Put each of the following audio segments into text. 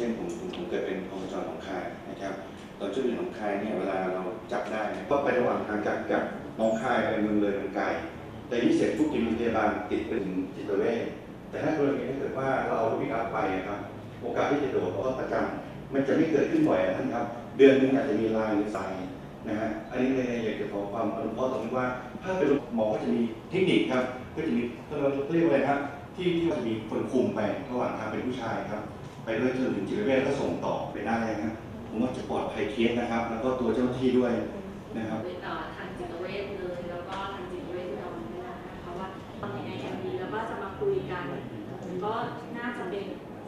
ช่นผมผมผมเกิดเป็นอบจหนองคายนะครับตอนช่วงอยู่หนองคายเนี่ยเวลาเราจับได้นะก็ไประหว่างทางจากจากหนองคายไปเมืองเลยเมืองไกลแต่นี่เสร็จปุ๊บจะมีพยาบาลติดไปถึงจิตเวชแต่ถ้ากรณีถ้าเกิดว่าเราเอารถพิกอัพไปอะครับโอกาสที่จะโดดเพราะว่าประจำมันจะไม่เกิดขึ้นบ่อยนะท่านครับ เดือนนึงอาจจะมีลายหรือทรายนะฮะอันนี้เลยอยากจะขอความอนุเคราะห์ตรงนี้ว่า ถ้าเป็นหมอก็จะมีเทคนิคครับ ก็จะมีเราเรียกว่าอะไรครับที่ที่จะมีคนคุมไประหว่างทางเป็นผู้ชายครับ ไปด้วยจนถึงจิตเวชก็ส่งต่อไปได้นะผมว่าจะปลอดภัยเคสนะครับ แล้วก็ตัวเจ้าหน้าที่ด้วยนะครับเอ่อทางจิตเวชเลย แล้วก็ทางจิตเวชที่เราไม่ได้นะคะว่าทำยังไงกันดีแล้วก็จะมาคุยกัน ก็น่าจะเป็น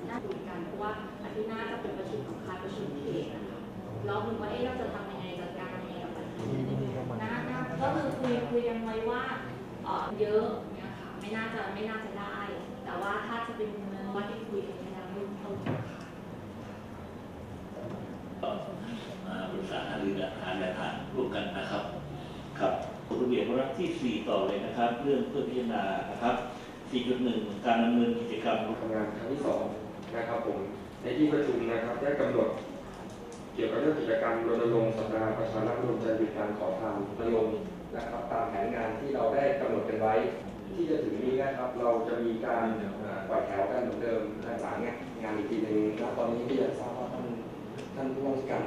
น่าคุยกันเพราะว่าอาทิตย์หน้าจะเป็นประชุมของคายประชุมเขตนะคะแล้วมึงว่าเอ๊ะเราจะทำยังไงจัดการยังไงกับปัญหานี้น่าน่าก็คือคุยคุยกันไว้ว่าเอ่อเยอะเนี่ยค่ะไม่น่าจะไม่น่าจะได้ แต่ว่าถ้าจะเป็นเมืองว่าที่คุยกันในแล้วรุ่นต้นค่ะ มาปรึ กษาหารือกับหาแนวทางร่วมกันนะครับครับกฎระเบียบวาระที่ 4 ต่อเลยนะครับ เรื่องเพื่อพิจารณานะครับ 4.1 การดำเนินกิจกรรมทำงานครั้งที่สองนะครับผมในที่ประชุมนะครับได้กำหนดเกี่ยวกับเรื่องกิจกรรมรณรงค์สัปดาห์ประชารัฐรวมใจหยุดการขอทานรณรงค์นะครับตามแผนงานที่เราได้กำหนดกันไว้ ที่จะถึงนี้นะครับ เราจะมีการปล่อยแถวกันเหมือนเดิมหลังๆเนี่ยงานอีกทีหนึ่งณตอนนี้ที่จะทราบว่าท่านท่านผู้ว่าราชการ